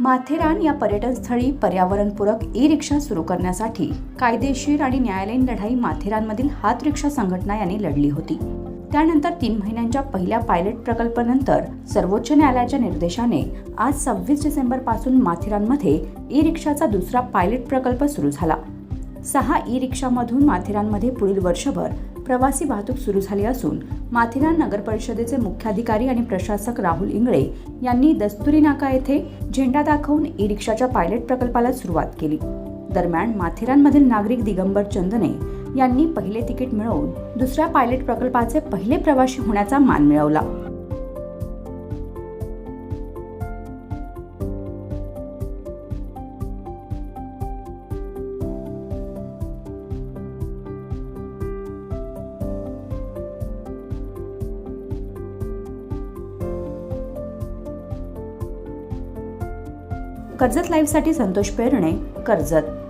माथेरान या पर्यटनस्थळी पर्यावरणपूरक ई रिक्षा सुरू करण्यासाठी कायदेशीर आणि न्यायालयीन लढाई माथेरानमधील हात रिक्षा संघटना यांनी लढली होती. त्यानंतर तीन महिन्यांच्या पहिल्या पायलट प्रकल्पानंतर सर्वोच्च न्यायालयाच्या निर्देशाने आज सव्वीस डिसेंबरपासून माथेरानमध्ये ई रिक्षाचा दुसरा पायलट प्रकल्प सुरू झाला. सहा ई रिक्षामधून माथेरानमध्ये पुढील वर्षभर प्रवासी वाहतूक सुरू झाली असून माथेरान नगर परिषदेचे मुख्याधिकारी आणि प्रशासक राहुल इंगळे यांनी दस्तुरी नाका येथे झेंडा दाखवून ई रिक्षाच्या पायलट प्रकल्पाला सुरुवात केली. दरम्यान माथेरानमधील नागरिक दिगंबर चंदने यांनी पहिले तिकीट मिळवून दुसऱ्या पायलट प्रकल्पाचे पहिले प्रवासी होण्याचा मान मिळवला. कर्जत लाईव्हसाठी संतोष पेरणे कर्जत.